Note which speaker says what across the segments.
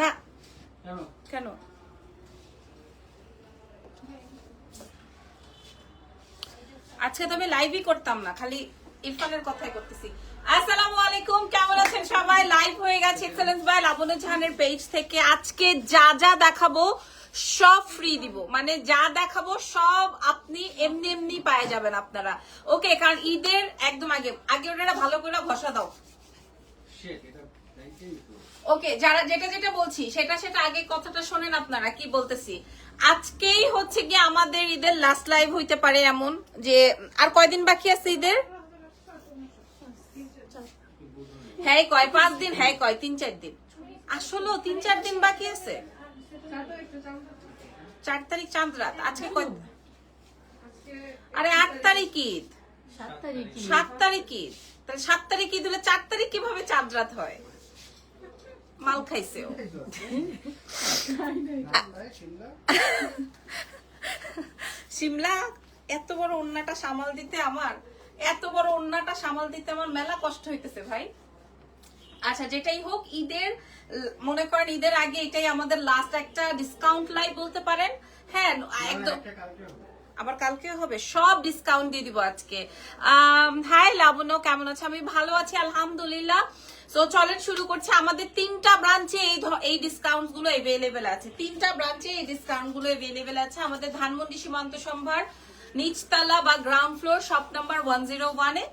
Speaker 1: না।
Speaker 2: কেন?
Speaker 1: আজকে তো আমি লাইভই করতাম না খালি ইরফানের কথাই করতেছি। আসসালামু আলাইকুম কেমন আছেন সবাই? লাইভ হয়ে গেছে এক্সেলেন্স বাই লাবণী জাহানের পেজ থেকে। আজকে যা যা দেখাবো সব ফ্রি দিব। মানে যা দেখাবো সব আপনি এমনি এমনি পায়ে যাবেন আপনারা। ওকে কারণ ঈদের একদম আগে আগে ওটা ভালো করে ঘষা দাও
Speaker 2: Shit, এটা ব্যাংকেই তো।
Speaker 1: ওকে যারা যেটা যেটা বলছি সেটা সেটা আগে কথাটা শোনেন আপনারা কি বলতেছি? আজকেই হচ্ছে কি আমাদের ঈদের লাস্ট লাইভ হইতে পারে এমন যে আর কয়দিন বাকি আছে ঈদের? হ্যাঁ কয় পাঁচ দিন হ্যাঁ কয় তিন চার দিন। আসলেও তিন চার দিন বাকি আছে? চার তারিখ চাঁদ রাত আজকে কয়? আরে আট তারিখ ঈদ।
Speaker 3: সাত তারিখে
Speaker 1: সাত তারিখ ঈদ। তাহলে সাত তারিখ ঈদ হলে চার তারিখ কীভাবে চাঁদ রাত হয়? মাল খাইছে?
Speaker 2: শিমলা,
Speaker 1: এত বড় ওন্নাটা সামাল দিতে আমার, এত বড় ওন্নাটা সামাল দিতে আমার মেলা কষ্ট হইতেছে ভাই আচ্ছা যেটাই হোক, ঈদের, মনে করেন ঈদের আগে এটাই আমাদের লাস্ট একটা ডিসকাউন্ট লাইভ বলতে পারেন হ্যাঁ একদম। আবার কালকে হবে, সব ডিসকাউন্ট দিয়ে দিব আজকে। হাই লাবণ্য, কেমন আছে? আমি ভালো আছি, আলহামদুলিল্লাহ। তো চলেন শুরু করছে। আমাদের তিনটা ব্রাঞ্চে এই এই ডিসকাউন্টগুলো এভেলেবেল আছে। তিনটা ব্রাঞ্চে এই ডিসকাউন্টগুলো এভেলেবেল আছে। আমাদের ধানমন্ডি সীমান্ত সম্ভার, নিচতলা বা ground floor shop number one zero ওয়ানে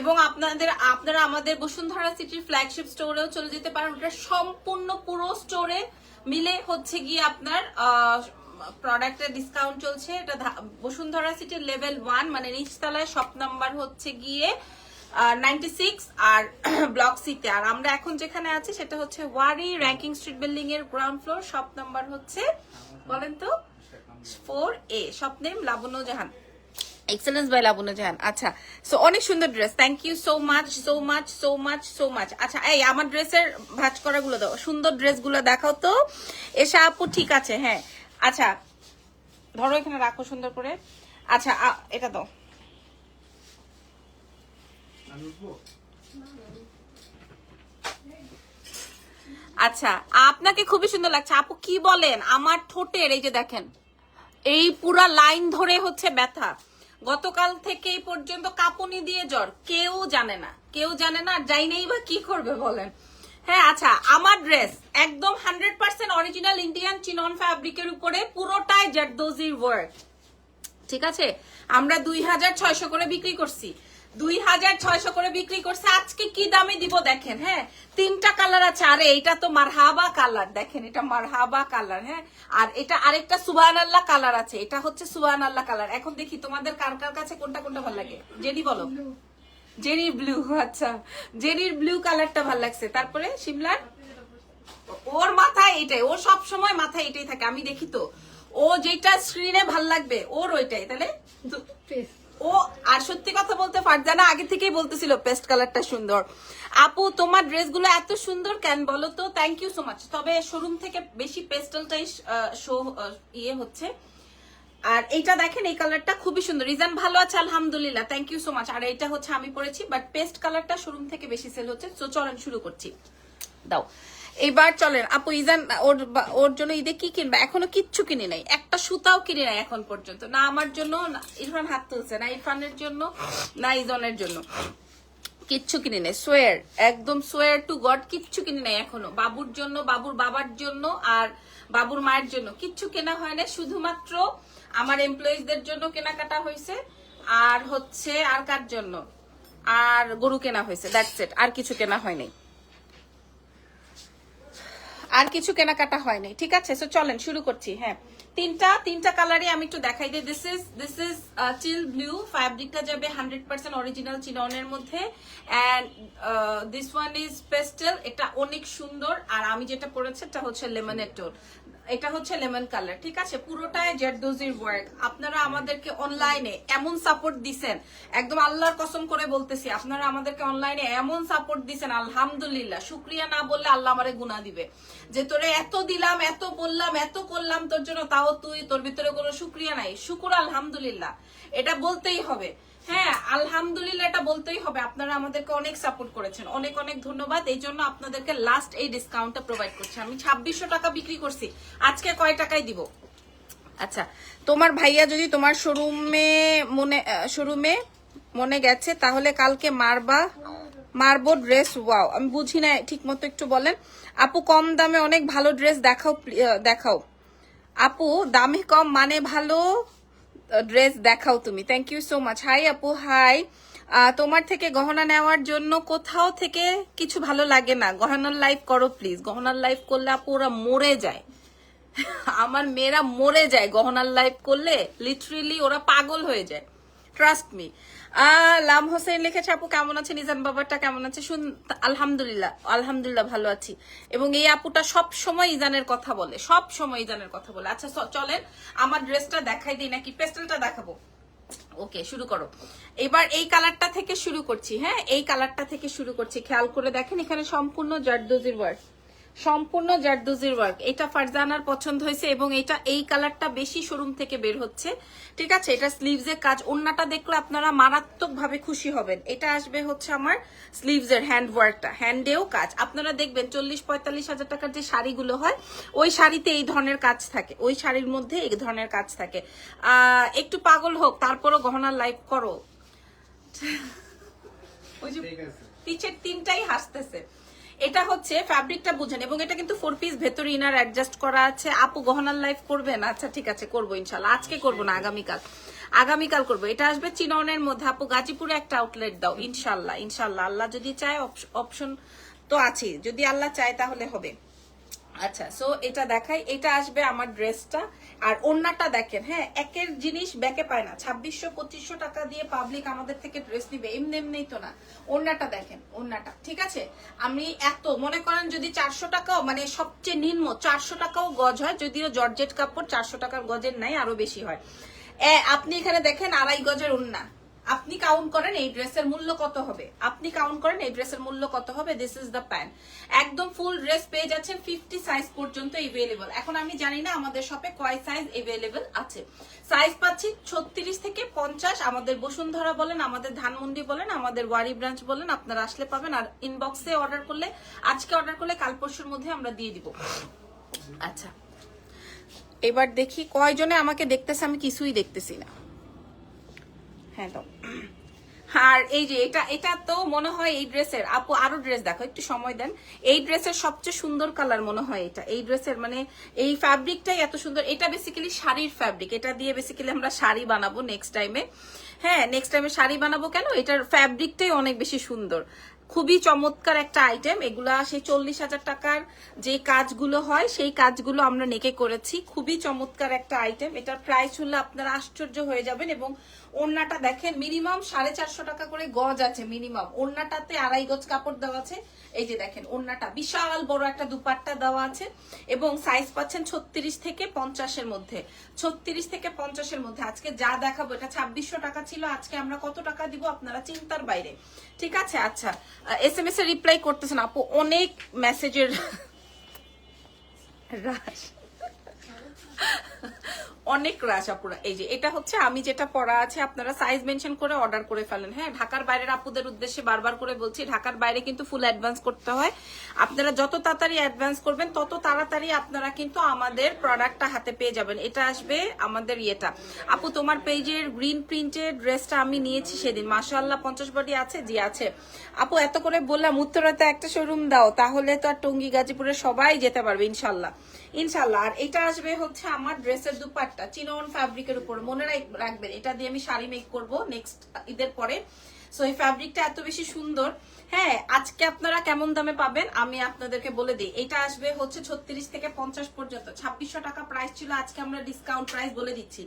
Speaker 1: এবং আপনাদের, আপনারা আমাদের বসুন্ধরা সিটির ফ্ল্যাগশিপ স্টোরেও চলে যেতে পারেন। ওটা সম্পূর্ণ পুরো স্টোরে মিলে হচ্ছে গিয়ে আপনার প্রোডাক্টের ডিসকাউন্ট চলছে। এটা বসুন্ধরা সিটির লেভেল ওয়ান মানে নিচতলায় শপ নাম্বার হচ্ছে গিয়ে নাইনটি সিক্স আর ব্লক সিতে আর আমরা এখন যেখানে আছি, সেটা হচ্ছে ওয়ারি র্যাঙ্কিং স্ট্রিট বিল্ডিং এর গ্রাউন্ড ফ্লোর শপ নাম্বার হচ্ছে, বলেন তো four A shop name Labonno Jahan. Excellence by Labonno Jahan. আচ্ছা সো অনেক সুন্দর dress thank you so much so much so much so much আচ্ছা এই আমার ড্রেসের ভাজ করা গুলো দাও। সুন্দর ড্রেসগুলো দেখাও তো। এসা আপু ঠিক আছে হ্যাঁ। আচ্ছা ধরো এখানে রাখো সুন্দর করে। আচ্ছা এটা দাও? আচ্ছা আপনাকে খুবই সুন্দর লাগছে। আপু কি বলেন? আমার ঠোঁটের, এই যে দেখেন, এই পুরা লাইন ধরে হচ্ছে ব্যথা। গতকাল থেকে এই পর্যন্ত কাঁপুনি দিয়ে জ্বর। কেউ জানে না, কেউ জানে না আর যাই নেই বা কি করবে বলেন। হ্যাঁ আচ্ছা আমার ড্রেস একদম hundred percent original Indian chinon ফ্যাব্রিকের উপরে পুরোটাই জারদোজির ওয়ার্ক ঠিক আছে? আমরা দুই হাজার ছয়শো করে বিক্রি করছি। দুই হাজার ছয়শো করে বিক্রি করছে। আজকে কি দামে দিব দেখেন হ্যাঁ? তিনটা কালার আছে। আরে এটা তো মারহাবা কালার দেখেন, এটা মারহাবা কালার হ্যাঁ? আর এটা আরেকটা সুবান আল্লাহ কালার আছে। এটা হচ্ছে সুবান আল্লাহ কালার এখন দেখি তোমাদের কার কার কাছে কোনটা কোনটা ভালো লাগে। জেনি বলো। জেনির ব্লু আচ্ছা। জেনির ব্লু কালারটা ভালো লাগছে। তারপরে শিমলার? ওর মাথায় এটাই। ও সব সময় মাথায় এটাই থাকে। আমি দেখি তো। ও যেটা স্ক্রিনে ভালো লাগবে, ওর ওইটাই। তাহলে ও, আর সত্যি কথা বলতে ফারজানা আগে থেকেই বলতেছিল পেস্ট কালারটা সুন্দর। আপু, তোমার ড্রেসগুলো এত সুন্দর কেন বলো তো? থ্যাংক ইউ সো মাচ তবে শোরুম থেকে বেশি পেস্টালটাই শো ইয়ে হচ্ছে। আর এইটা দেখেন, এই কালারটা খুবই সুন্দর। রিজন ভালো আছে, আলহামদুলিল্লাহ। থ্যাংক ইউ সো মাচ আর এটা হচ্ছে আমি পরেছি বাট পেস্ট কালারটা শোরুম থেকে বেশি সেল হচ্ছে তো চলেন শুরু করছি। দাও। এবার চলেন, আপু ইজান ওর ওর জন্য ঈদে কি কিনবা? এখনও কিচ্ছু কিনে নাই। একটা সুতাও কিনে নাই এখন পর্যন্ত। না আমার জন্য ইরফান হাত তুলছে, না ইরফানের জন্য, না ইজনের জন্য। কিচ্ছু কিনে নেই। সোয়ার একদম সোয়ার টু গড কিচ্ছু কিনে নেই এখনও। বাবুর জন্য, বাবুর বাবার জন্য আর বাবুর মায়ের জন্য। কিচ্ছু কেনা হয় না শুধুমাত্র আমার এমপ্লয়িজদের জন্য কেনাকাটা হয়েছে আর হচ্ছে আর কার জন্য? আর গরু কেনা হয়েছে দ্যাটস ইট আর কিছু কেনা হয়নি আর কিছু কেনাকাটা হয়নি ঠিক আছে? সো চলেন, শুরু করছি হ্যাঁ। তিনটা তিনটা কালারই আমি একটু দেখাই দিই। This is this is teal blue ফ্যাব্রিকটা যাবে হান্ড্রেড পার্সেন্ট অরিজিনাল চিননের মধ্যে। And this one is pastel এটা অনেক সুন্দর। আর আমি যেটা পরেছি, এটা হচ্ছে লেমনের টোন এটা হচ্ছে লেমন কালার, ঠিক আছে? পুরোটাই জেরদোজির ওয়ার্ক আপনারা আমাদেরকে অনলাইনে এমন সাপোর্ট দিছেন, একদম আল্লাহর কসম করে বলতেছি, আপনারা আমাদেরকে অনলাইনে এমন সাপোর্ট দিছেন, আলহামদুলিল্লাহ। শুক্রিয়া না বললে আল্লাহ আমারে গুণা দিবে। যে তোরে এত দিলাম, এত বললাম, এত করলাম তোর জন্য, তাও তুই, তোর ভিতরে কোনো শুক্রিয়া নাই। শুকুর আলহামদুলিল্লাহ। এটা বলতেই হবে। হ্যাঁ আলহামদুলিল্লাহ এটা বলতেই হবে। আপনারা আমাদেরকে অনেক সাপোর্ট করেছেন। অনেক অনেক ধন্যবাদ। এই জন্য আপনাদেরকে লাস্ট এই ডিসকাউন্টটা প্রোভাইড করছি। আমি ছাব্বিশশো টাকা বিক্রি করছি। আজকে কয় টাকায় দিব? আচ্ছা তোমার ভাইয়া যদি তোমার শোরুমে মনে শোরুমে মনে গেছে, তাহলে কালকে মারবা, মারবো ড্রেস ওয়াও আমি বুঝি না ঠিক মতো একটু বলেন। আপু, কম দামে অনেক ভালো ড্রেস দেখাও দেখাও। আপু, দামে কম মানে ভালো ড্রেস দেখাও তুমি। Thank you so much hi আপু হাই তোমার থেকে গহনা নেওয়ার জন্য কোথাও থেকে কিছু ভালো লাগে না। গহনার লাইফ করো প্লিজ গহনার লাইফ করলে আপু, ওরা মরে যায়। আমার মেয়েরা মরে যায় গহনার লাইফ করলে। লিটারেলি ওরা পাগল হয়ে যায়। ট্রাস্ট মি লাম হোসেন লিখেছে, আপু কেমন আছে? নিজান বাবারটা কেমন আছে? শুন, আলহামদুলিল্লাহ আলহামদুলিল্লাহ ভালো আছি। এবং এই আপুটা সব সময় ইজানের কথা বলে সব সময় ইজানের কথা বলে। আচ্ছা চলেন, আমার ড্রেসটা দেখাই দিই, নাকি পেস্টেলটা দেখাবো? ওকে, শুরু করো। এবার এই কালারটা থেকে শুরু করছি হ্যাঁ? এই কালারটা থেকে শুরু করছি। খেয়াল করে দেখেন, এখানে সম্পূর্ণ জারদোজির ওয়ার্ক সম্পূর্ণ জারদোজির ওয়ার্ক এটা ফারজানার পছন্দ হয়েছে এবং এটা এই কালারটা বেশি শোরুম থেকে বের হচ্ছে। ঠিক আছে? এটা স্লিভস এর কাজ। অন্যটা দেখলে আপনারা মারাত্মক ভাবে খুশি হবেন। এটা আসবে হচ্ছে আমার স্লিভস এর হ্যান্ড ওয়ার্কটা হ্যান্ডেও কাজ। আপনারা দেখবেন চল্লিশ পঁয়তাল্লিশ হাজার টাকার যে শাড়িগুলো হয় ওই শাড়িতে এই ধরনের কাজ থাকে। ওই শাড়ির মধ্যে এই ধরনের কাজ থাকে। আহ, একটু পাগল হোক তারপরও গহনার লাইভ করো। ওই যে পিছের তিনটাই হাসতেছে। এটা হচ্ছে ফ্যাব্রিকটা বুঝেন, এবং এটা কিন্তু ফোর পিস ভেতরে ইনার অ্যাডজাস্ট করা আছে। আপু, গহনার লাইফ করবেন আচ্ছা ঠিক আছে, করব ইনশাল্লাহ আজকে করব না, আগামীকাল। আগামীকাল করব। এটা আসবে চিননের মধ্যে। আপু, গাজীপুরে একটা আউটলেট দাও ইনশাল্লাহ ইনশাল্লাহ আল্লাহ যদি চায় অপশন তো আছে যদি আল্লাহ চায়, তাহলে হবে। আচ্ছা সো এটা দেখাই, এটা আসবে আমার ড্রেসটা। আর ওন্নাটা দেখেন হ্যাঁ একের জিনিস ব্যাকে পায় না। ছাব্বিশশো, পঁচিশশো টাকা দিয়ে পাবলিক আমাদের থেকে ড্রেস নিবে, এমনি এমনি তো না। ওন্নাটা দেখেন, ওন্নাটা, ঠিক আছে? আমি এত, মনে করেন যদি চারশো টাকাও মানে সবচেয়ে নিম্ন, চারশো টাকাও গজ হয়, যদিও জর্জেট কাপড় চারশো টাকার গজের নাই আরও বেশি হয়। আপনি এখানে দেখেন আড়াই গজের ওন্না। আপনি কাউন্ট করেন এই ড্রেসের মূল্য কত হবে। আপনি কাউন্ট করেন এই ড্রেসের মূল্য কত হবে দিস ইজ দ্য প্যান্ট একদম ফুল ড্রেস পেয়ে যাচ্ছেন ফিফটি সাইজ পর্যন্ত এভেলেবল এখন আমি জানি না আমাদের শপে কয় সাইজ এভেলেবল আছে। সাইজ পাচ্ছি ছত্রিশ থেকে পঞ্চাশ। আমাদের বসুন্ধরা বলেন, আমাদের ধানমন্ডি বলেন, আমাদের ওয়ারি ব্রাঞ্চ বলেন, আপনারা আসলে পাবেন। আর ইনবক্সে অর্ডার করলে, আজকে অর্ডার করলে কাল পরশুর মধ্যে আমরা দিয়ে দিব। আচ্ছা। এবার দেখি কয়জনে আমাকে দেখতেছে, আমি কিছুই দেখতেছি না। হ্যাঁ আর এই যে এটা এটা তো মনে হয় এই ড্রেসের, আপু আরও ড্রেস দেখো, একটু সময় দেন। এই ড্রেসের সবচেয়ে সুন্দর কালার মনে হয় এটা। এই ড্রেসের মানে এই ফ্যাব্রিকটাই এত সুন্দর, এটা বেসিক্যালি শাড়ির ফ্যাব্রিক এটা দিয়ে বেসিক্যালি আমরা শাড়ি বানাবো নেক্সট টাইমে হ্যাঁ নেক্সট টাইমে শাড়ি বানাবো কেন? এটার ফ্যাব্রিকটাই অনেক বেশি সুন্দর। খুবই চমৎকার একটা আইটেম এগুলা সেই চল্লিশ হাজার টাকার যে কাজগুলো হয়, সেই কাজগুলো আমরা নেকে করেছি। খুবই চমৎকার একটা আইটেম এটার প্রাইস হলে আপনারা আশ্চর্য হয়ে যাবেন এবং ওড়নাটা দেখেন মিনিমাম সাড়ে চারশো টাকা করে গজ আছে মিনিমাম ওড়নাটাতে আড়াই গজ কাপড় দেওয়া আছে। এই যে দেখেন, ওড়নাটা বিশাল বড় একটা দুপাট্টা দেওয়া আছে এবং সাইজ পাচ্ছেন ছত্রিশ থেকে পঞ্চাশের মধ্যে। ছত্রিশ থেকে পঞ্চাশের মধ্যে। আজকে যা দেখাবো, এটা ছাব্বিশশো টাকা ছিল। আজকে আমরা কত টাকা দিব আপনারা চিন্তার বাইরে। ঠিক আছে? আচ্ছা এস এম এস এর রিপ্লাই করতেছেন। আপু, অনেক মেসেজের রাশ। অনেক রাশ আপুরা। এই যে, এটা হচ্ছে আমি যেটা পড়া আছে, আপনারা সাইজ মেনশন করে অর্ডার করে ফেলেন। হ্যাঁ ঢাকার বাইরের আপুদের উদ্দেশ্যে বারবার করে বলছি, ঢাকার বাইরে কিন্তু ফুল অ্যাডভান্স করতে হয়। আপনারা যত তাড়াতাড়ি অ্যাডভান্স করবেন, তত তাড়াতাড়ি আপনারা কিন্তু আমাদের প্রোডাক্টটা হাতে পেয়ে যাবেন। এটা আসবে আমাদের ইয়েটা। আপু, তোমার পেজের গ্রিন প্রিন্টের ড্রেসটা আমি নিয়েছি সেদিন। মাশাআল্লাহ, পঞ্চাশ বডি আছে? জি, আছে। আপু, এত করে বললাম, উত্তরাতে একটা শোরুম দাও, তাহলে তো আর টঙ্গী গাজীপুরে সবাই যেতে পারবে ইনশাল্লাহ ইনশাল্লাহ আর এটা আসবে হচ্ছে আমার ড্রেসের দুপাট্টা, চিনন ফ্যাব্রিকের উপর। মনে রাখবেন, এটা দিয়ে আমি শাড়ি মেক করব নেক্সট ঈদের পরে। সো এই ফ্যাব্রিকটা এত বেশি সুন্দর। হ্যাঁ আজকে আপনারা কেমন দামে পাবেন আমি আপনাদেরকে বলে দিই। এটা আসবে হচ্ছে ছত্রিশ থেকে পঞ্চাশ পর্যন্ত। ছাব্বিশশো টাকা প্রাইস ছিল, আজকে আমরা ডিসকাউন্ট প্রাইস বলে দিচ্ছি।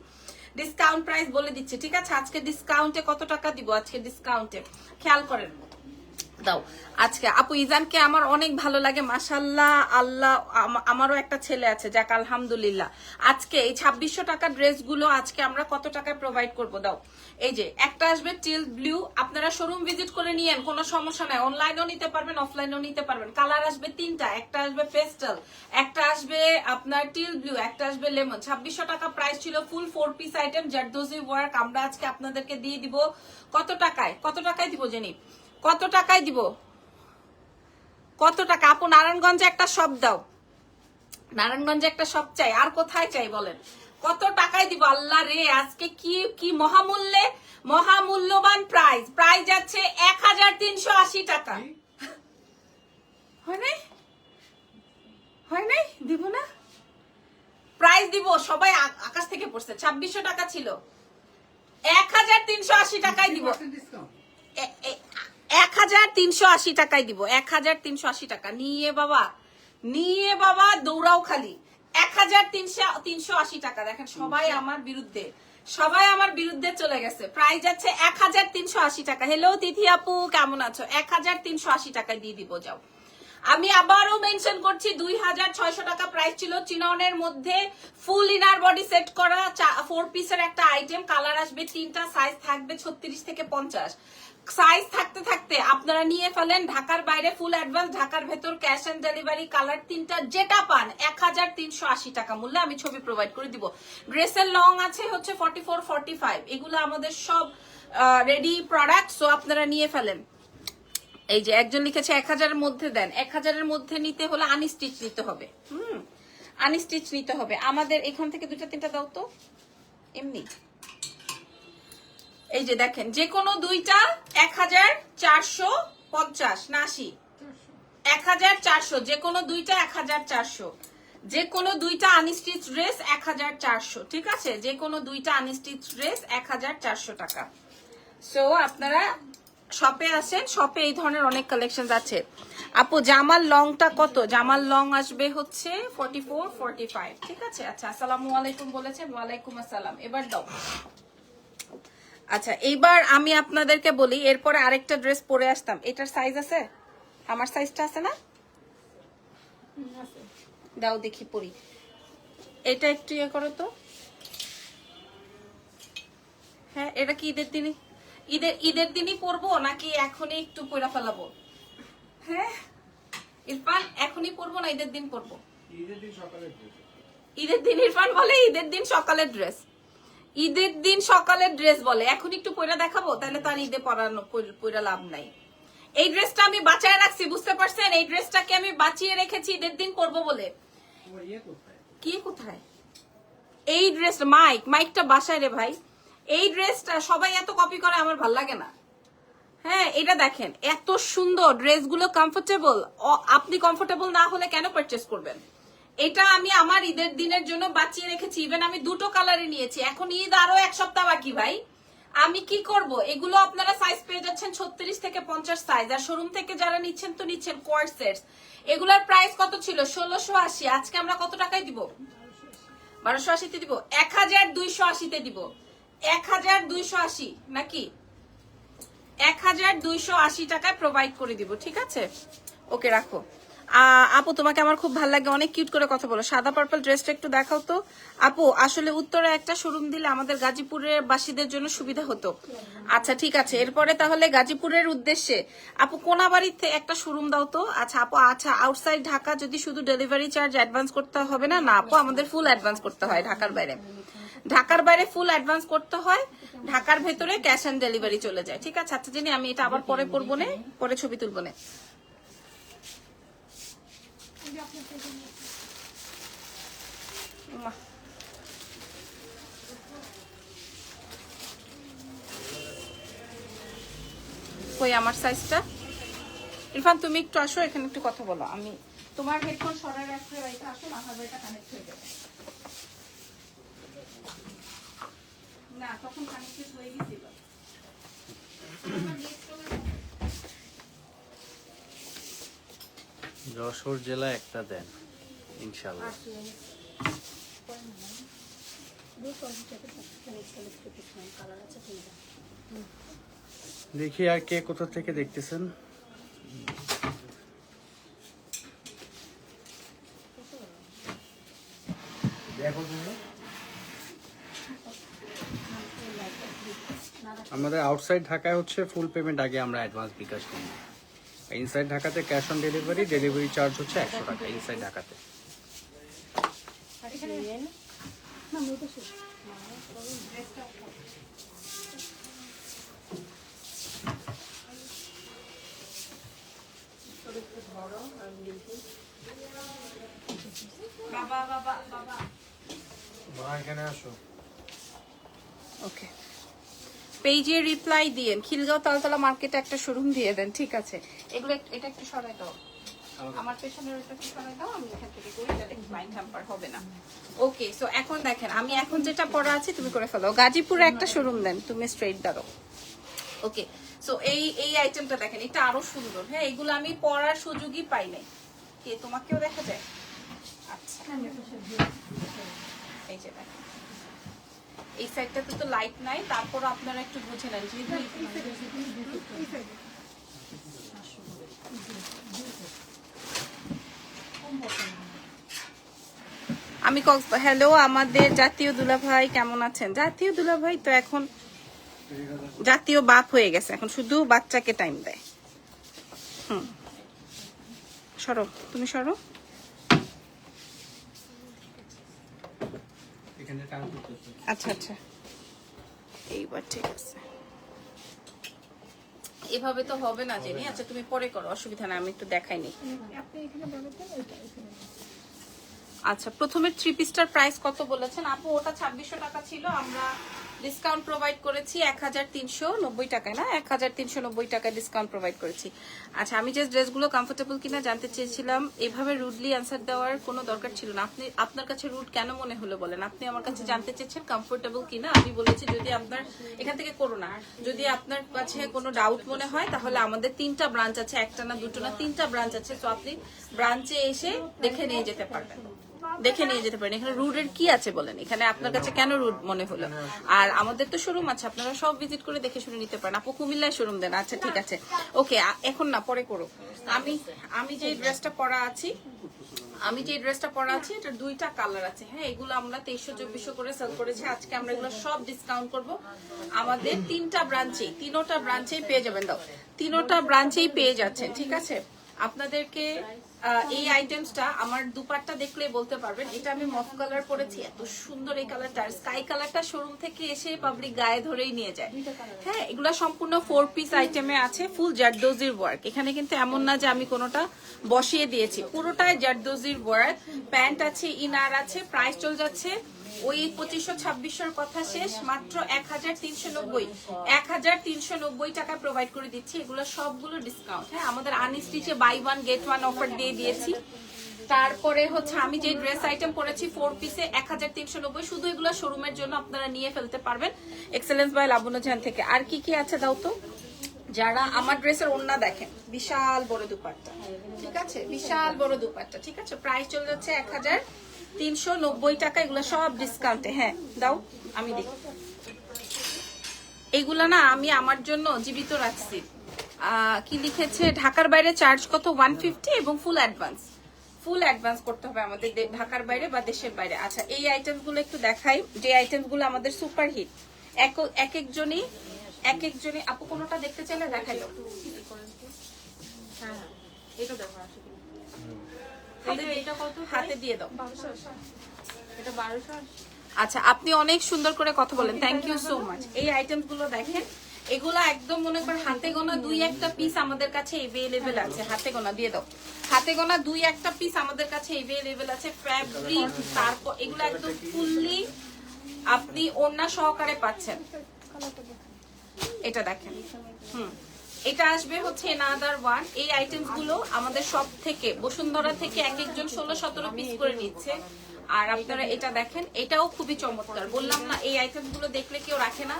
Speaker 1: ডিসকাউন্ট প্রাইস বলে দিচ্ছি, ঠিক আছে? আজকে ডিসকাউন্টে কত টাকা দিব? আজকে ডিসকাউন্টে খেয়াল করেন। দাও। আজকে আপু ইজানকে আমার অনেক ভালো লাগে মাসাল্লাহ আল্লাহ, আম- আমারও একটা ছেলে আছে, যাক, আলহামদুলিল্লাহ। আজকে এই ছাব্বিশশো টাকার ড্রেসগুলো আজকে আমরা কত টাকায় প্রোভাইড করব? দাও। এই যে, একটা আসবে টিল ব্লু আপনারা শোরুম ভিজিট করে নিয়েন, কোনো সমস্যা নাই। অনলাইনেও নিতে পারবেন অফলাইনেও নিতে পারবেন। কালার আসবে তিনটা, একটা আসবে পেস্টাল একটা আসবে আপনার টিল ব্লু একটা আসবে লেমন ছাব্বিশশো টাকা প্রাইস ছিল full four piece item zardozi work আমরা আজকে আপনাদেরকে দিয়ে দিব। কত টাকায়? কত টাকায় দিব, জেনি? কত টাকায় দিব? কত টাকা? আপু নারায়ণগঞ্জে একটা শপ দাও। নারায়ণগঞ্জে একটা শপ চাই। আর কোথায় চাই বলেন? কত টাকায় দিব? আল্লাহ রে আজকে কি কি মহামূল্যে মহামূল্যবান প্রাইস প্রাইস যাচ্ছে এক হাজার তিনশো আশি টাকা। হয় নাই? হয় নাই? দিব না? প্রাইজ দিব। সবাই আকাশ থেকে পড়ছে। ছাব্বিশশো টাকা ছিল। এক হাজার তিনশো আশি টাকায় দিব।
Speaker 2: 50% discount?
Speaker 1: এ- এ- এক হাজার তিনশো আশি টাকায় দিব। এক হাজার তিনশো আশি টাকা। নিয়ে বাবা নিয়ে বাবা দৌড়াও খালি। এক হাজার তিনশো তিনশো আশি টাকা। দেখেন সবাই আমার বিরুদ্ধে। সবাই আমার বিরুদ্ধে চলে গেছে। প্রাইস যাচ্ছে এক হাজার তিনশো আশি টাকা। হ্যালো তিথি আপু কেমন আছো? এক হাজার তিনশো আশি টাকায় দিয়ে দিব যাও। আমি আবারও মেনশন করছি দুই হাজার ছয়শো টাকা প্রাইস ছিল চিননের মধ্যে। ফুল ইনার বডি সেট করা ফোর পিসের একটা আইটেম কালার আসবে তিনটা সাইজ থাকবে ছত্রিশ থেকে পঞ্চাশ। সাইজ থাকতে থাকতে আপনারা নিয়ে ফেলেন ঢাকার বাইরে ফুল অ্যাডভান্স ঢাকার ভেতর ক্যাশ অন ডেলিভারি কালার তিনটা যেটা পান, এক হাজার তিনশো আশি টাকা মূল্যে আমি ছবি প্রোভাইড করে দিব। ড্রেসের লং আছে হচ্ছে ফর্টি ফোর ফর্টি ফাইভ এগুলো আমাদের সব রেডি প্রোডাক্ট সো আপনারা নিয়ে ফেলেন। এই যে একজন লিখেছে এক হাজারের মধ্যে দেন। এক হাজারের মধ্যে নিতে হলে আনস্টিচ নিতে হবে। হুম আনস্টিচ নিতে হবে। আমাদের এখান থেকে দুটা তিনটা দাও তো। এমনি। এই যে দেখেন, যে কোনো দুইটা এক হাজার চারশো পঞ্চাশ না আশি এক হাজার চারশো, যে কোনো দুইটা এক হাজার চারশো। যে কোনো দুইটা আনস্টিচ ড্রেস এক হাজার চারশো, ঠিক আছে? যে কোনো দুইটা আনস্টিচ ড্রেস এক হাজার চারশো টাকা। সো আপনারা শপে আসেন শপে এই ধরনের অনেক কালেকশন আছে। আপু, জামার লংটা কত? জামার লং আসবে হচ্ছে ফর্টি ফোর ফর্টি ফাইভ ঠিক আছে? আচ্ছা আসসালামু আলাইকুম বলেছেন, ওয়ালাইকুম আসসালাম। এবার দাও। আচ্ছা এইবার আমি আপনাদেরকে বলি এরপরে আরেকটা ড্রেস পরে আসতাম। এটার সাইজ আছে? আমার সাইজটা আছে না? দাও দেখি পরি। এটা একটু ইয়ে করো তো। হ্যাঁ এটা কি ঈদের দিনই? ঈদের ঈদের দিনই পরবো নাকি এখনই একটু পরা ফেলাবো? হ্যাঁ ইরফান এখনই পরবো না ঈদের দিন পরবো?
Speaker 2: ঈদের দিন সকালে।
Speaker 1: ঈদের দিন ইরফান বলে ঈদের দিন সকালের ড্রেস ঈদের দিন সকালের ড্রেস বলে। এখন একটু পয়রা দেখাবো, তাহলে তার ঈদে পরানো পয়রা লাভ নাই। এই ড্রেসটা আমি বাঁচায় রাখছি, বুঝতে পারছেন? এই ড্রেসটাকে আমি বাঁচিয়ে রেখেছি, ঈদের দিন পরবো বলে? কি কোথায়? এই ড্রেস মাইক, মাইকটা বাসায় রে ভাই। এই ড্রেসটা সবাই এত কপি করে, আমার ভালো লাগে না। হ্যাঁ এটা দেখেন, এত সুন্দর ড্রেসগুলো কমফোর্টেবল আপনি কমফোর্টেবল না হলে কেন পারচেস করবেন? এটা আমি আমার ঈদের দিনের জন্য বাঁচিয়ে রেখেছি। ইভেন আমি দুটো কালারে নিয়েছি। এখন ঈদ আরও এক সপ্তাহ বাকি ভাই। আমি কি করব? এগুলো আপনারা সাইজ পেয়ে যাচ্ছেন ছত্রিশ থেকে পঞ্চাশ সাইজ আর শোরুম থেকে যারা নিচ্ছেন তো নিচ্ছেন কোয়ার সেটস এগুলার প্রাইস কত ছিল? ষোলোশো আশি। আজকে আমরা কত টাকায় দিব? বারোশো আশিতে দিব। এক হাজার দুইশো আশিতে দিব। এক হাজার দুইশো আশি। নাকি? এক হাজার দুইশো আশি টাকায় প্রোভাইড করে দিব। ঠিক আছে? ওকে, রাখো। আপু, তোমাকে আমার খুব ভালো লাগে। অনেক কিউট করে কথা বলো। সাদা পার্পল ড্রেসটা একটু দেখাও তো। আপু, আসলে উত্তরে একটা শোরুম দিলে আমাদের গাজীপুরের বাসীদের জন্য সুবিধা হতো। আচ্ছা ঠিক আছে। এরপরে তাহলে গাজীপুরের উদ্দেশ্যে। আপু, কোনাবাড়িতে একটা শোরুম দাও তো। আচ্ছা আপু আচ্ছা আউটসাইড ঢাকা যদি শুধু ডেলিভারি চার্জ অ্যাডভান্স করতে হবে না? না, আপু, আমাদের ফুল অ্যাডভান্স করতে হয় ঢাকার বাইরে। ঢাকার বাইরে ফুল অ্যাডভান্স করতে হয়। ঢাকার ভেতরে ক্যাশ অন ডেলিভারি চলে যায়। ঠিক আছে? আচ্ছা জেনে আমি এটা আবার পরে পরবো নে। পরে ছবি তুলবো নে। কই আমার সাইজটা ইরফান তুমি একটু আসো এখানে একটু কথা বলো। আমি তোমার হেডফোন সরাই রাখতে রাইতে আসো না হবে এটা কানেক্ট হয়ে যাবে। না তখন কানেক্টেড হয়ে গেছিল।
Speaker 3: যশোর জেলা একটা দেন, ইনশাল্লাহ। দেখি আর কে কোথা থেকে দেখতেছেন। আমাদের আউটসাইড ঢাকায় হচ্ছে ফুল পেমেন্ট আগে আমরা অ্যাডভান্স বিকাশ করি। ইনসাইড ঢাকাতে cash on delivery delivery charge হচ্ছে একশো টাকা ইনসাইড ঢাকাতে।
Speaker 1: বাবা বাবা বাবা।
Speaker 2: এখানে আসো।
Speaker 1: ওকে পেজে রিপ্লাই দিয়েন খিলগাঁও তালতলা মার্কেটে একটা শোরুম দিয়ে দেন ঠিক আছে? এগুলো এটা একটু সরাই দাও। আমার পেছনের একটু সরাই দাও আমি এখান থেকে করি যাতে ক্লায়েন্ট হ্যাম্পার হবে না। ওকে সো এখন দেখেন আমি এখন যেটা পড়া আছে তুমি করে ফেলো। গাজীপুরে একটা শোরুম দেন তুমি স্ট্রেট দাঁড়ো ওকে সো এই এই আইটেমটা দেখেন এটা আরও সুন্দর। হ্যাঁ এগুলো আমি পরার সুযোগই পাই নাই। কে তোমাকেও দেখা যায়? আচ্ছা। এই যে দেখেন। এই সাইডটাতে তো লাইট নাই তারপর আপনারা একটু বুঝে নেন যেহেতু আমি হ্যালো আমাদের জাতীয় দুলাভাই কেমন আছেন? জাতীয় দুলাভাই তো এখন জাতীয় বাপ হয়ে গেছে এখন শুধু বাচ্চাকে টাইম দেয়। হুম। সরো তুমি সরো
Speaker 3: এখানে টান করতেছে
Speaker 1: আচ্ছা আচ্ছা। এইবার ঠিক আছে। এভাবে তো হবে না, জেনি। আচ্ছা তুমি পরে করো, অসুবিধা না আমি একটু দেখাইনি আচ্ছা প্রথমে থ্রি পিসটার প্রাইস কত বলেছেন? আপু, ওটা ছাব্বিশশো টাকা ছিল, আমরা ডিসকাউন্ট প্রোভাইড করেছি এক হাজার তিনশো নব্বই টাকায়, না? এক হাজার তিনশো নব্বই টাকায় ডিসকাউন্ট প্রোভাইড করেছি। আচ্ছা আমি যে ড্রেসগুলো কমফোর্টেবল কিনা জানতে চেয়েছিলাম, এভাবে রুডলি অ্যান্সার দেওয়ার কোনো দরকার ছিল না। আপনি, আপনার কাছে রুড কেন মনে হলো বলেন? আপনি আমার কাছে জানতে চেয়েছেন কমফোর্টেবল কিনা? আমি বলেছি যদি আপনার, এখান থেকে করো না। যদি আপনার কাছে কোনো ডাউট মনে হয়, তাহলে আমাদের তিনটা ব্রাঞ্চ আছে, একটা না দুটো না তিনটা ব্রাঞ্চ আছে। তো আপনি ব্রাঞ্চে এসে দেখে নিয়ে যেতে পারবেন। দেখে নিয়ে যেতে পারেন। এখানে রুডের কি আছে বলেন? এখানে আপনার কাছে কেন রুড মনে হলো? আর আমাদের তো শোরুম আছে আপনারা সব ভিজিট করে দেখে শুনে নিতে পারেন। আপু কুমিল্লায় শোরুম দেন আচ্ছা ঠিক আছে। ওকে এখন না পরে করো। আমি আমি যে ড্রেসটা পরা আছি আমি যে ড্রেসটা পরা আছি এটা দুইটা কালার আছে। হ্যাঁ এগুলো আমরা তেইশশো চব্বিশশো করে সেল করেছি। আজকে আমরা এগুলো সব ডিসকাউন্ট করব। আমাদের তিনটা ব্রাঞ্চেই তিনোটা ব্রাঞ্চেই পেয়ে যাবেন। দাও তিনোটা ব্রাঞ্চেই পেয়ে যাচ্ছেন ঠিক আছে? আপনাদেরকে এই আইটেমসটা আমার দুপাটটা দেখলে বলতে পারবেন। এটা আমি মফ কালার পরেছি এত সুন্দর এই কালারটা আর স্কাই কালারটা শোরুম থেকে এসে পাবলিক গায়ে ধরেই নিয়ে যায়। হ্যাঁ এগুলা সম্পূর্ণ ফোর পিস আইটেমে আছে ফুল জারদোজির ওয়ার্ক এখানে কিন্তু এমন না যে আমি কোনোটা বসিয়ে দিয়েছি। পুরোটাই জারদোজির ওয়ার্ক প্যান্ট আছে ইনার আছে প্রাইস চলে যাচ্ছে ওই পঁচিশশো ছাব্বিশশোর কথা শেষ, মাত্র এক হাজার তিনশো নব্বই। এক হাজার তিনশো নব্বই টাকা প্রোভাইড করে দিচ্ছি। এগুলো সবগুলো ডিসকাউন্ট হ্যাঁ আমাদের আনস্টিচে buy one get one offer দিয়ে দিয়েছি। তারপরে হচ্ছে আমি যে ড্রেস আইটেম পরেছি ফোর পিসে এক হাজার তিনশো নব্বই। শুধু এগুলো শোরুমের জন্য আপনারা নিয়ে ফেলতে পারবেন। এক্সেলেন্স বাই লাবনুজান থেকে। আর কি কি আছে দাও তো? যারা আমার ড্রেসের ওন্না দেখেন, বিশাল বড় দুপাট্টা। ঠিক আছে? বিশাল বড় দুপাট্টা। ঠিক আছে? প্রাইস চলে যাচ্ছে এক হাজার তিনশো নব্বই টাকা, এগুলো সব ডিসকাউন্টে হ্যাঁ দাও, আমি দেখি। এগুলা না আমি আমার জন্য জীবিত রাখছি। কি লিখেছে? ঢাকার বাইরে চার্জ কত? ওয়ান ফিফটি এবং ফুল অ্যাডভান্স ফুল অ্যাডভান্স করতে হবে আমাদের ঢাকার বাইরে বা দেশের বাইরে। আচ্ছা এই আইটেমসগুলো একটু দেখাই। যে আইটেমসগুলো আমাদের সুপার হিট এক এক একজনই এক একজনই আপু, কোনোটা দেখতে চাইলে দেখাই হ্যাঁ এটা দেখো হাতে দিয়ে- দাও। আচ্ছা আপনি অনেক সুন্দর করে কথা বলেন। থ্যাংক ইউ সো মাচ এই আইটেমসগুলো দেখেন এগুলো একদম মনে করেন হাতে গোনা দুই একটা পিস আমাদের কাছে এভেলেবেল আছে। হাতে গোনা দিয়ে দাও। হাতে গোনা দুই একটা পিস আমাদের কাছে এভেলেবেল আছে। ফ্যাব্রিক তারপর এগুলো একদম ফুললি আপনি ওড়না সহকারে পাচ্ছেন। এটা দেখেন। হুম। এটা আসবে হচ্ছে এনাদার ওয়ান এই আইটেমসগুলো আমাদের সব থেকে বসুন্ধরা থেকে এক একজন ষোলো সতেরো পিস করে নিচ্ছে। আর আপনারা এটা দেখেন, এটাও খুবই চমৎকার। বললাম না, এই আইটেমসগুলো দেখলে কেউ রাখে না।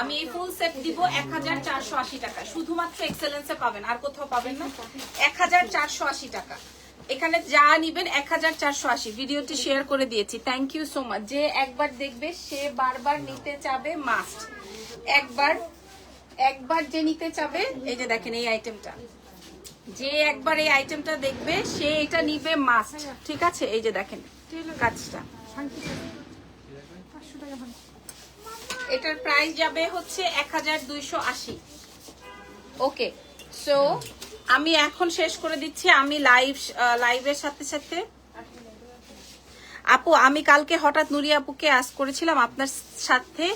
Speaker 1: আমি এই ফুল সেট দিব এক হাজার চারশো আশি টাকা শুধুমাত্র এক্সেলেন্সে পাবেন, আর কোথাও পাবেন না। এক হাজার চারশো আশি টাকা। এখানে যা নিবেন এক হাজার চারশো আশি। ভিডিওটি শেয়ার করে দিয়েছি। থ্যাংক ইউ সো মাচ যে একবার দেখবে, সে বারবার নিতে চাবে মাস্ট একবার একবার যে নিতে চাবে, এই যে দেখেন এই আইটেমটা যে একবার এই আইটেমটা দেখবে, সে এটা নিবে মাস্ট ঠিক আছে? এই যে দেখেন কাজটা। এটার প্রাইস যাবে হচ্ছে এক হাজার দুইশো আশি। ওকে সো আমি এখন শেষ করে দিচ্ছি, আমি লাইভ লাইভের সাথে সাথে। আপু, আমি কালকে হঠাৎ নুরি আপুকে আস করেছিলাম আপনার সাথে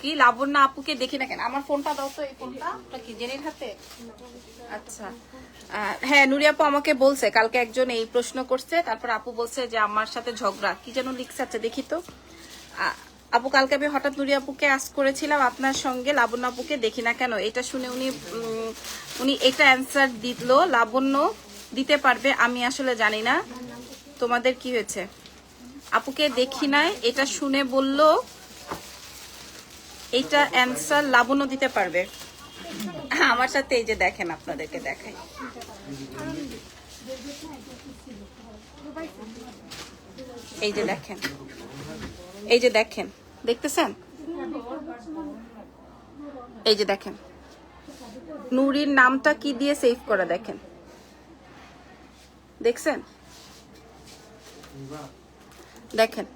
Speaker 1: কি লাবণ্য আপুকে দেখি না কেন? আমার ফোনটা দাও তো, এই ফোনটা। কি, জেনির হাতে? আচ্ছা। হ্যাঁ নুরি আপু আমাকে বলছে, কালকে একজন এই প্রশ্ন করছে, তারপর আপু বলছে যে আমার সাথে ঝগড়া। কি যেন লিখছে আচ্ছা দেখি তো। আপু, কালকে আমি হঠাৎ নুরি আপুকে আস করেছিলাম, আপনার সঙ্গে লাবণ্য আপুকে দেখি না কেন? এটা শুনে উনি উনি এটা অ্যান্সার দিল, লাবণ্য দিতে পারবে, আমি আসলে জানি না। তোমাদের কি হয়েছে? আপুকে দেখি নাই, এটা শুনে বলল এটা অ্যান্সার লাবণ্য দিতে পারবে। আমার সাথে এই যে দেখেন, আপনাদেরকে দেখাই। এই যে দেখেন, এই যে দেখেন, দেখতেছেন? এই যে দেখেন, নুরির নামটা কি দিয়ে সেভ করা দেখেন। দেখছেন? দেখেন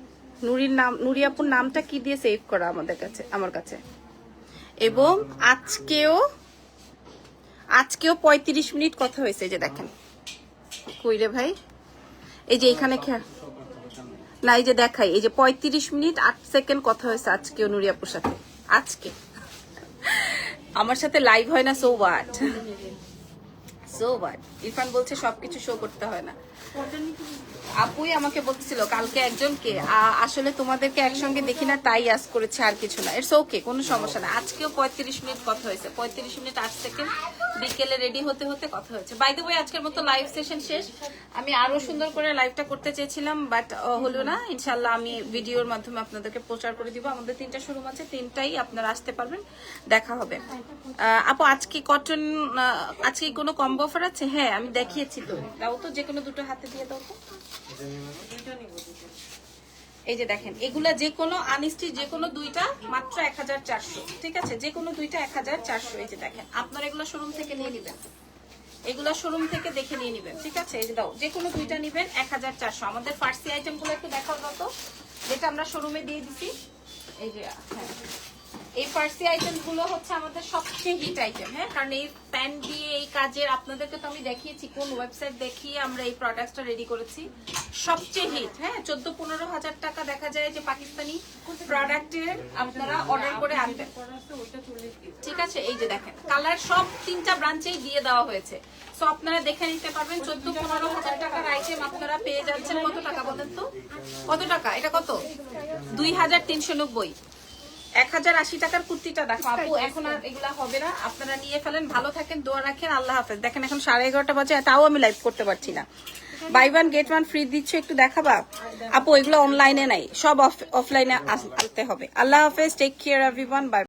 Speaker 1: নুরির নাম, নুরি আপুর নামটা কি দিয়ে সেভ করা আমাদের কাছে, আমার কাছে? এবং আজকেও আজকেও পঁয়ত্রিশ মিনিট কথা হয়েছে যে দেখেন। কই রে ভাই? এই যে এখানে না, এই যে দেখাই, এই যে পঁয়ত্রিশ মিনিট আট সেকেন্ড কথা হয়েছে আজকে নুরিয়াপুর সাথে। আজকে। আমার সাথে লাইভ হয় না so what so what Irfan বলছে সবকিছু শো করতে হয় না। আপুই আমাকে বলছিল কালকে একজনকে আসলে তোমাদেরকে একসঙ্গে দেখি না, তাই আস করেছে আর কিছু না। ইটস ওকে কোনো সমস্যা না। আজকেও পঁয়ত্রিশ মিনিট কথা হয়েছে। পঁয়ত্রিশ মিনিট আট সেকেন্ড বিকেলে রেডি হতে হতে কথা হয়েছে। বাইদে ওয়ে আজকের মতো লাইভ সেশন শেষ। আমি আরও সুন্দর করে লাইভটা করতে চেয়েছিলাম বাট হলো না। ইনশাল্লাহ আমি ভিডিওর মাধ্যমে আপনাদেরকে প্রচার করে দিব। আমাদের তিনটা শোরুম আছে, তিনটাই আপনারা আসতে পারবেন। দেখা হবে। আপু, আজকে কটন আজকে কোনো কম্বো অফার আছে? হ্যাঁ আমি দেখিয়েছি তো। দাও তো যে কোনো দুটো হাতে দিয়ে দাও তো। এই যে দেখেন, এগুলা যে কোনো আনিস্টি যে কোনো দুইটা মাত্র এক হাজার চারশো, ঠিক আছে? যে কোনো দুইটা এক হাজার চারশো, এই যে দেখেন। আপনার এগুলো শোরুম থেকে নিয়ে নিবেন। এগুলো শোরুম থেকে দেখে নিয়ে নিবেন, ঠিক আছে? এই যে দাও, যে কোনো দুইটা নিবেন এক হাজার চারশো। আমাদের ফার্সি আইটেমগুলো একটু দেখাও দাও তো। যেটা আমরা শোরুমে দিয়ে দিছি, এই যে হ্যাঁ। এই ফার্সি আইটেমগুলো হচ্ছে আমাদের সবচেয়ে হিট আইটেম হ্যাঁ? কারণ এই প্যান দিয়ে এই কাজের আপনাদেরকে তো আমি দেখিয়েছি, কোন ওয়েবসাইট দেখিয়ে আমরা এই প্রোডাক্টটা রেডি করেছি। সবচেয়ে হিট হ্যাঁ? চোদ্দ পনেরো হাজার টাকা দেখা যায় যে পাকিস্তানি প্রোডাক্টের আপনারা অর্ডার করে আনবেন। ঠিক আছে? এই যে দেখেন কালার সব তিনটা ব্রাঞ্চেই দিয়ে দেওয়া হয়েছে। সো আপনারা দেখে নিতে পারবেন, চোদ্দ পনেরো হাজার টাকার আইটেম আপনারা পেয়ে যাচ্ছেন কত টাকা বলেন তো? কত টাকা? এটা কত? দুই হাজার তিনশো নব্বই। এক হাজার আশি টাকার কুর্তিটা দেখো আপু এখন আর এগুলা হবে না। আপনারা নিয়ে ফেলেন ভালো থাকেন দোয়া রাখেন আল্লাহ হাফেজ। দেখেন এখন সাড়ে এগারোটা বাজে তাও আমি লাইভ করতে পারছি না। Buy one get one free দিচ্ছে একটু দেখাবা? আপু এগুলো অনলাইনে নাই সব অফলাইনে আসতে হবে। আল্লাহ হাফেজ টেক কেয়ার এভরিওয়ান বাই